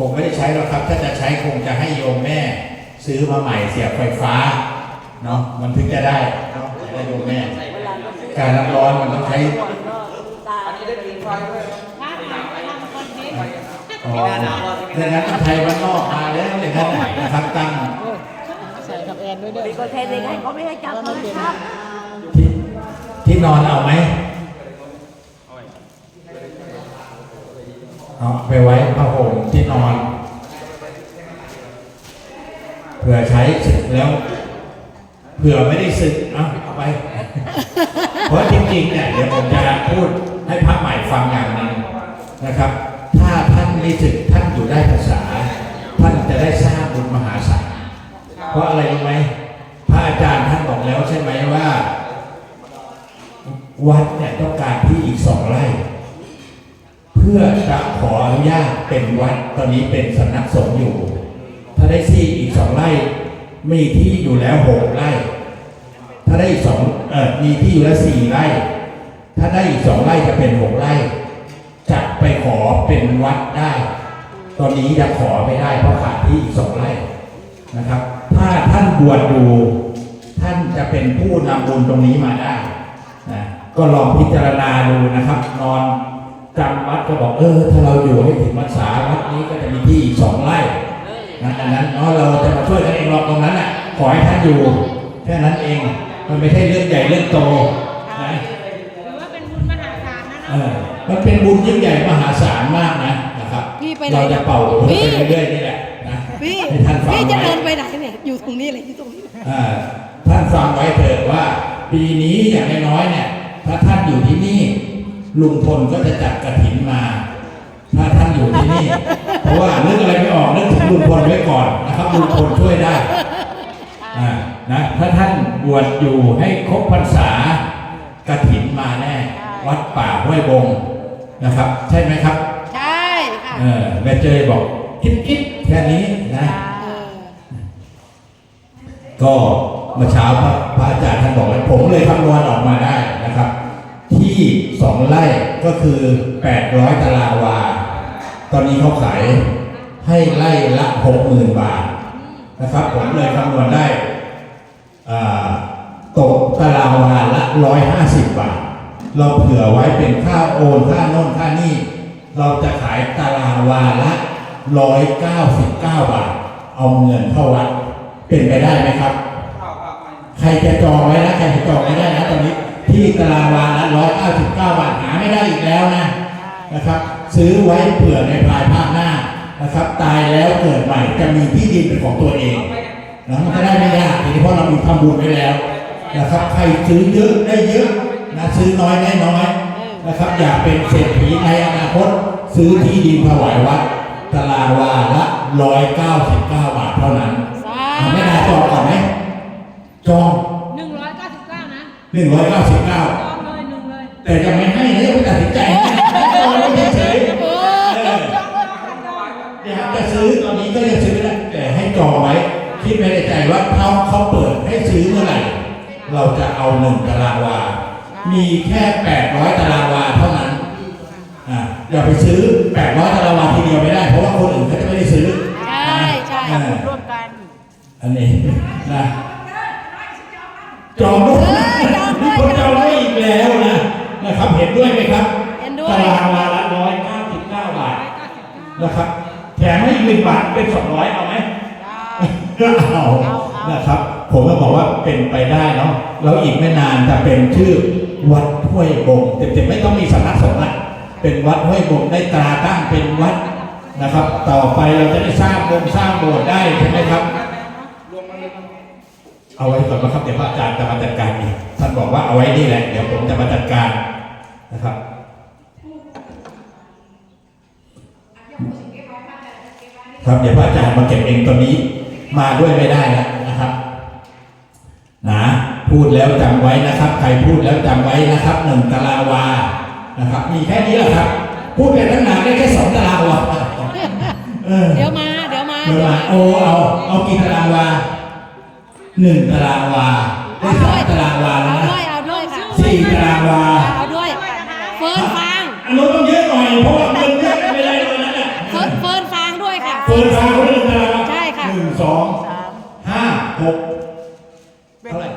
คงไม่ได้ใช้หรอกครับ ถ้าจะใช้คงจะให้โยมแม่ ซื้อมาใหม่เสียบไฟฟ้าเนาะมันถึงจะได้เนาะจะได้โยมแม่ การน้ำร้อนมันต้องใช้อันนี้ได้กินไฟด้วยถ้าทำทำคอนเทนต์อ๋อดังนั้นไทยบ้านนอกมาแล้วเลยครับนะครับตั้งใส่กับแอนด้วยเด้อมีคอนเทนต์ยังไงเขาไม่ให้จับโทรศัพท์ที่ที่นอนเอาไหม เอาไปไว้ผ้าห่มที่นอนเผื่อใช้สึกแล้วเผื่อไม่ได้สึกเอาเอาไป เพราะจริงๆเนี่ยเดี๋ยวผมจะพูดให้พระใหม่ฟังอย่างหนึ่งนะครับ ถ้าท่านไม่สึกท่านอยู่ได้ภาษา ตอนนี้เป็นสำนักสงฆ์อยู่ ถ้าได้ที่อีกสองไร่ มีที่อยู่แล้วหกไร่ ถ้าได้อีกสองเออมีที่อยู่แล้วสี่ไร่ ถ้าได้อีกสองไร่จะเป็นหกไร่จะไปขอเป็นวัดได้ ตอนนี้ยังขอไม่ได้เพราะขาดที่อีกสองไร่นะครับ ถ้าท่านบวชอยู่ท่านจะเป็นผู้นำบุญตรงนี้มาได้นะก็ลองพิจารณาดูนะครับ นอน จำวัดก็บอกเออถ้าเราอยู่ให้ถึงวัดสาวัดนี้ก็จะมีที่อีกสองไร่นะดังนั้นเนาะเราจะมาช่วยกันเองหรอกตรงนั้นอะขอให้ท่านอยู่แค่นั้นเอง มันไม่ใช่เรื่องใหญ่เรื่องโตนะถือว่าเป็นบุญมหาศาลนะเอเนาะอมันเป็นบุญยิ่งใหญ่มหาศาลมากนะนะครับพี่ไปไหนเราจะเป่าไปพี่เรื่อยๆนี่แหละนะพี่ให้ท่านฟังพี่จะไว้เดินไปไหนเนี่ยอยู่ตรงนี้เลยอยู่ตรงนี้อ่าท่านฟังไว้เถิดว่า ปีนี้อย่างน้อยๆเนี่ย ถ้าท่านอยู่ที่นี่ ลุงพลก็จะจัดกระถินมา ถ้าท่านอยู่ที่นี่ เพราะว่านึกอะไรไม่ออกนึกถึงลุงพลไว้ก่อนนะครับลุงพลช่วยได้อ่านะถ้าท่านบวชอยู่ให้ครบพรรษากระถินมาแน่ วัดป่าห้วยบงนะครับ ใช่ไหมครับ ใช่ค่ะเออแม่เจยบอกคิดคิดๆแค่นี้นะเออก็เมื่อเช้าพระพระอาจารย์ท่านบอกแล้วผมเลยคำนวณออกมาได้นะครับที่ สองไร่ก็คือ 800 ตารางวา ตอนนี้เขาขายให้ไร่ละ 60,000 บาทนะครับ ผมเลยคำนวณได้อ่าตกตารางวาละ 150 บาท เราเผื่อไว้เป็นค่าโอนค่าโน่นค่านี่ เราจะขายตารางวาละ 199 บาท เอาเงินเข้าวัด เป็นไปได้ไหมครับข้าวข้าวไปใครจะจองไว้นะ ใครจะจองไว้ได้นะตอนนี้ ที่ตารางวาละ199 บาทหาไม่ได้อีกแล้วนะนะครับ ซื้อไว้เผื่อในภายภาคหน้านะครับ ตายแล้วเกิดใหม่จะมีที่ดินเป็นของตัวเองนะมันจะได้ไม่ยากทีนี้เพราะเรามีทำบุญไว้แล้วนะครับใครซื้อเยอะได้เยอะนะซื้อน้อยได้น้อยนะครับอยากเป็นเศรษฐีในอนาคตซื้อที่ดินถวายวัดตารางวาละ199 บาทเท่านั้นสาอะไม่ได้จองก่อนไหมจอง หนึ่งร้อยเก้าสิบเก้าจองเลยหนึ่งเลยแต่ยังไม่ให้นะยังไม่ตัดสินใจนะจองไม่เฉยๆเอเออออยากจะซื้อตอนนี้ก็ยังซื้อไม่ได้แต่ให้จองไว้คิดไว้ในใจว่าเขาเขาเปิดให้ซื้อเมื่อไหร่ เราจะเอาหนึ่งตารางวา มีแค่แปดร้อยตารางวาเท่านั้นอะอย่าไปซื้อแปดร้อยตารางวาทีเดียวไม่ได้ เพราะว่าคนอื่นเขาจะไม่ได้ซื้อใช่ใช่อ่าร่วมกัน อันนี้นะจองด้วย มีคนจองด้วยอีกแล้วนะนะครับเห็นด้วยไหมครับเห็นด้วยตารางวาละร้อยเก้าสิบเก้าบาทนะครับแถมให้อีกหนึ่งบาทเป็นสองร้อยเอาไหมเอานะครับ ผมก็บอกว่าเป็นไปได้เนาะแล้วอีกไม่นานจะเป็นชื่อวัดห้วยบงเต็มๆไม่ต้องมีสำนักสงฆ์ละเป็นวัดห้วยบงได้ตราตั้งเป็นวัดนะครับ ต่อไปเราจะได้สร้างโบสถ์สร้างโบสถ์ได้ใช่ไหมครับรวมมันเลย เอาไว้ก่อนนะครับเดี๋ยวพระอาจารย์จะมาจัดการเองท่านบอกว่าเอาไว้นี่แหละเดี๋ยวผมจะมาจัดการนะครับครับเดี๋ยวพระอาจารย์มาเก็บเองตอนนี้มาด้วยไม่ได้แล้วนะครับนะพูดแล้วจำไว้นะครับ ใครพูดแล้วจำไว้นะครับหนึ่งตารางวานะครับ มีแค่นี้แหละครับ พูดไปตั้งนานได้แค่สองตารางวาเออเดี๋ยวมา เดี๋ยวมาเดี๋ยวมาโอ้เอาเอากี่ตารางวา หนึ่งตารางวาได้เอาสาด้วมยตารางวาแล้วเอานะด้วยเอาด้วยค่ะสี่ตารางวาเอาด้วยเฟิร์นฟางอันนู้นต้องเยอะหน่อยเพราะว่าเงินเยอะไม่ได้เลยนะเนี่ยเฟิร์นเฟิร์นฟางด้วยค่ะปิดฝาคนละหนึ่งตารางวาใช่ค่ะ หนึ่งสองสามห้าหกเป็นเท่าไหร่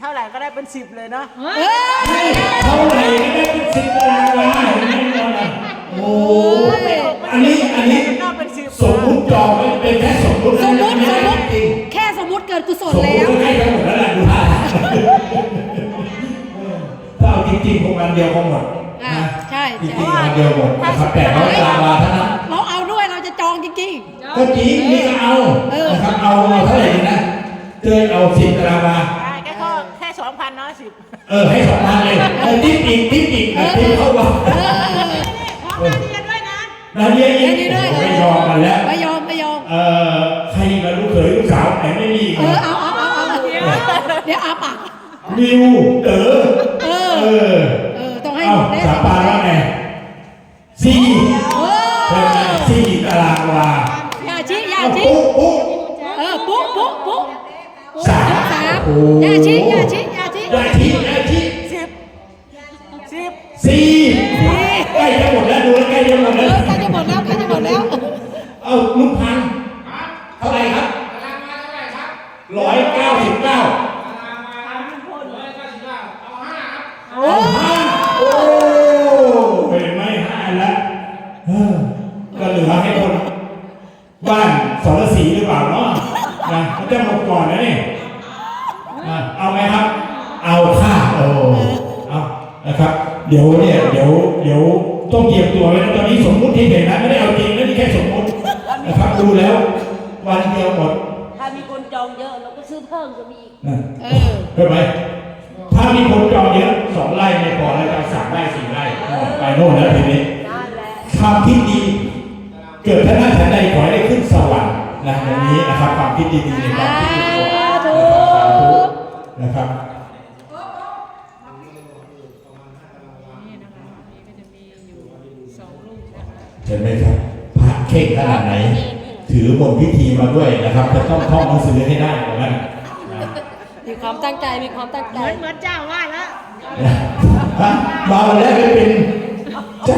เท่าไหร่ก็ได้เป็นสิบเลยเนาะเฮ้เอยอเท่าไหร่ก็ได้เป็นสิบตารางวาเห็นไหมเราน่ะโอ้อันนี้อันนี้นอกเป็นสิบสมมุติจองไว้เป็นแค่สมมุติสมมตินะสมม กิดกุศสลมมแล้วติให้ทั้งหมดแล้วแหละดูท่าถ้าเอาจริงๆคงวันเดียวคงหมดอ่านะใช่จริใช่งๆวันเดียวหมดนะครับแต่เขาตารางวาเท่านั้นเราเอาด้วยเราจะจองจริง ก็จริงนี่ก็เอาเออ นะครับเอาเอาเท่าไหร่ดีนะเจอเอาสิบตารางวา ได้แค่ข้อแค่สองพันเนาะสิบเออให้สองพันเลยเออติ๊กอีกติ๊กอีกนะติ๊กเข้าว่าๆเออ พร้อมนาเดียด้วยนะ นาเดียอีกนาเดียด้วยไม่ย มิวเต๋อเอเอออเออ ต้องให้เอ้าหมดได้สาปานว่าไงสี่เอเพิ่มมาอสี่ตารางวาอย่าชี้อย่าเอาชี้ปุ๊บปุ๊บเออ ปุ๊ปุ๊ปุ๊สามสามโอ้อย่าชี้อย่าชี้อย่าชี้อย่าชี้อย่าชี้สิบสิบสี่ ใกล้จะหมดแล้วดูแล้วใกล้จะหมดเอแล้ว อใกล้จะหมดแล้วใกล้จะหมดแล้ว เอาลุงพันธุ์เท่าไหร่ครับตารางมาเท่าไหร่ครับร้อย เดี๋ยวเนี่ยเดี๋ยวเดี๋ยวต้องเตรียมตัวไว้นะตอนนี้สมมุติที่เห็นนะไม่ได้เอาจริงนะนี่แค่สมมุตินะครับดูแล้ว วันเดียวหมดถ้ามีคนจองเยอะเราก็ซื้อเพิ่มก็มีอีกนะเออเห็นไหมถ้ามีคนจองเยอะสองไร่ไม่พอแล้วจะสามไร่สี่ไร่ไปโน่นแล้วทีนี้นั่นแหละความคิดดีเกิดท่านหน้าฉันใดขอให้ได้ขึ้นสวรรค์นะอย่างนี้นะครับความคิดดีๆในความคิดดีๆสาธุนะครับ นี่นะคะนี่ก็จะมีอยู่สองลูกนะคะ เห็นไหมครับพระเข่งขนาดไหน ถือบทพิธีมาด้วยนะครับ จะต้องท่องหนังสือให้ได้เหมือนกันนะมีความตั้งใจมีความตั้งเหใจมือนเหมือนเจ้าว่าแล้วมาวันแรกได้เป็นเจ้า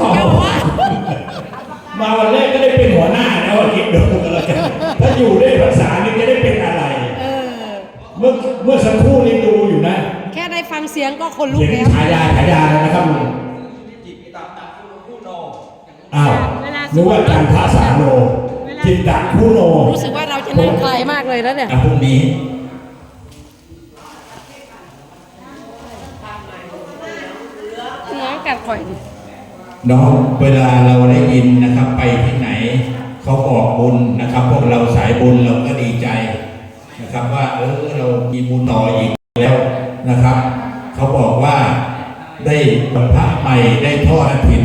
มาวันแรกก็ได้เป็นหัวหน้าแล้วอะคิดดูกันแล้วกันถ้าอยู่ได้ภาษานี่จะได้เป็นอะไรเออเมื่อเมื่อสักครู่นี้ดูอยู่นะ แค่ได้ฟังเสียงก็คนลุกเห็นแล้วฉายาฉายาเลยนะครับลุงจิตตับตับคู่คู่โนอ้าว นึกว่าการพระสาโน จิตตะคุโน รู้สึกว่าเราจะนั่งไกลมากเลยแล้วเนี่ยอะพรุ่งนี้น้องกัดข่อยดิเนาะเวลาเราได้ยินนะครับไปที่ไหนเขาบอกบุญนะครับ พวกเราสายบุญเราก็ดีใจนะครับ ว่าเออเรามีบุญต่ออีกแล้วนะครับ เขาบอกว่าได้บรรพระใหม่ได้ทอดกฐิน